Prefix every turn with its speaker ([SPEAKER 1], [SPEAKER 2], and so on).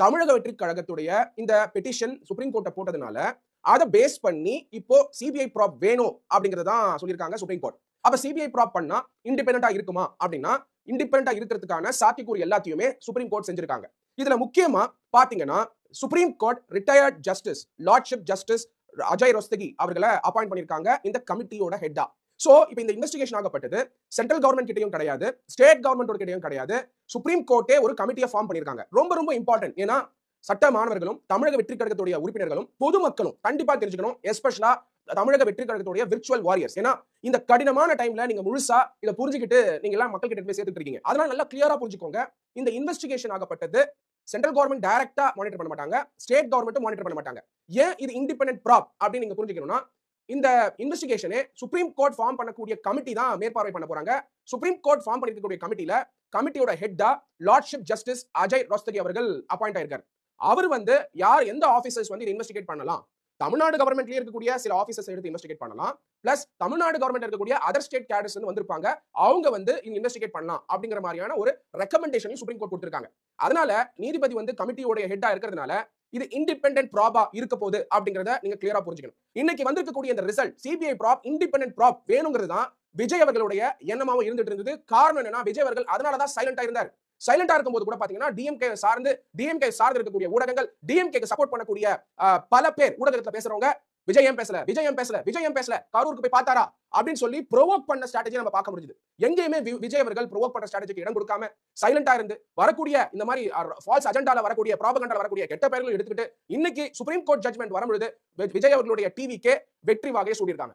[SPEAKER 1] தமிழக வெற்றி கழகத்துடைய இந்த பெட்டிஷன் சுப்ரீம் கோர்ட்டை போட்டதுனால அதை பேஸ் பண்ணி இப்போ சிபிஐ ப்ராப் வேணும் அப்படிங்கறதான் சொல்லியிருக்காங்க சுப்ரீம் கோர்ட் அப்ப சிபிஐ ப்ராப் பண்ணா இண்டிபெண்டா இருக்குமா அப்படின்னா இண்டிபெண்டா இருக்கிறதுக்கான சாத்தியக்கூறு எல்லாத்தையுமே சுப்ரீம் கோர்ட் செஞ்சிருக்காங்க. இதுல முக்கியமா பாத்தீங்கன்னா Supreme Court retired justice lordship justice Ajay Rastogi அவர்களை அப்பாயிண்ட் பண்ணிருக்காங்க இந்த கமிட்டியோட ஹெட்டா சோ இப்போ இந்த இன்வெஸ்டிகேஷன் ஆகப்பட்டது. சென்ட்ரல் கவர்மெண்ட் கிட்டையும் கிடையாது. ஸ்டேட் கவர்மெண்டோட கிட்டையும் கிடையாது. சுப்ரீம் கோர்ட்டே ஒரு கமிட்டியை ஃபார்ம் பண்ணியிருக்காங்க ரொம்ப ரொம்ப இம்பார்ட்டன்ட் ஏன்னா சட்ட மாணவர்களும் தமிழக வெற்றி கழகத்துடைய உறுப்பினர்களும் பொதுமக்களும் கண்டிப்பா தெரிஞ்சுக்கணும். எஸ்பெஷலா தமிழக வெற்றி கழகத்துடைய விர்ச்சுவல் வாரியர்ஸ் ஏன்னா இந்த கடினமான டைம்ல நீங்க முழுசா இதை புரிஞ்சுக்கிட்டு நீங்க எல்லாம் மக்கள் கிட்ட போய் சேர்த்துட்டு இருக்கீங்க. அதனால நல்லா கிளியரா புரிஞ்சுக்கோங்க. இந்த இன்வெஸ்டிகேஷன் ஆகப்பட்டது. சென்ட்ரல் கவர்மெண்ட் டைரக்டா மானிட்டர் பண்ண மாட்டாங்க. ஸ்டேட் கவர்மெண்ட்டும் மானிட்டர் பண்ண மாட்டாங்க. ஏன் இது இண்டிபெண்டன்ட் ப்ராப் அப்படின்னு நீங்க புரிஞ்சுக்கணும்னா இந்த இன்வெஸ்டிகேஷனே சுப்ரீம் கோர்ட் ஃபார்ம் பண்ணக்கூடிய கமிட்டி தான் மேற்பார்வை பண்ண போறாங்க. சுப்ரீம் கோர்ட் ஃபார்ம் பண்ணிருக்கக்கூடிய கமிட்டியில கமிட்டியோட ஹெட்டா லார்ட்ஷிப் ஜஸ்டிஸ் அஜய் ரோஸ்தகி அவர்கள் அப்பாயிண்ட் ஆயிருக்காரு. அவர் வந்து யார் எந்த ஆபீசர்ஸ் வந்து இன்வெஸ்டிகேட் பண்ணலாம்? தமிழ்நாடு கவர்மெண்ட்லயே இருக்கக்கூடிய சில ஆபீசர்ஸ் எடுத்து இன்வெஸ்டிகேட் பண்ணலாம். பிளஸ் தமிழ்நாடு கவர்மெண்ட் இருக்கக்கூடிய அதர் ஸ்டேட் கேடர்ஸ் வந்து வந்திருப்பாங்க. அவங்க வந்து இங்க இன்வெஸ்டிகேட் பண்ணலாம் அப்படிங்கிற மாதிரியான ஒரு ரெக்கமெண்டேஷன் சுப்ரீம் கோர்ட் கொடுத்திருக்காங்க. அதனால நீதிபதி வந்து கமிட்டியோட ஹெட்டா இருக்கிறதுனால இது இண்டிபெண்டன்ட் ப்ராபா இருக்க போகுது அப்படிங்கறத நீங்க கிளியரா புரிஞ்சுக்கணும். இன்னைக்கு வந்திருக்கக்கூடிய இந்த result CBI probe independent probe வேணுங்கிறது தான் விஜய் அவர்களுடைய எண்ணமாவும் இருந்துட்டு இருந்தது. காரணம் என்னன்னா விஜய் அவர்கள் அதனாலதான் சைலண்டா இருந்தார். சைலண்டா இருக்கும்போது கூட பாத்தீங்கன்னா டிஎம்கே சார்ந்து டிஎம்கே சார்ந்து இருக்கக்கூடிய ஊடகங்கள் டிஎம்கே சப்போர்ட் பண்ணக்கூடிய பல பேர் ஊடகத்துல பேசுறவங்க விஜய் ஏன் பேசல? விஜய் ஏன் பேசல? விஜய் ஏன் பேசல? கரூருக்கு போய் பார்த்தாரா? அப்படின்னு சொல்லி ப்ரொவோக் பண்ண ஸ்ட்ராட்டஜி நம்ம பார்க்க முடிஞ்சது. எங்கேயுமே விஜய் அவர்கள் ப்ரொவோக் பண்ண ஸ்ட்ராட்டஜிக்கு இடம் கொடுக்காம சைலண்டா இருந்து வரக்கூடிய இந்த மாதிரி ஃபால்ஸ் அஜெண்டால வரக்கூடிய ப்ராபகண்டால வரக்கூடிய கெட்ட பெயர்கள் எடுத்துக்கிட்டு இன்னைக்கு சுப்ரீம் கோர்ட் ஜட்மெண்ட் வரும்பொழுது விஜய் அவர்களுடைய டிவிக்கே வெற்றி வாகையை சூடியிருக்காங்க.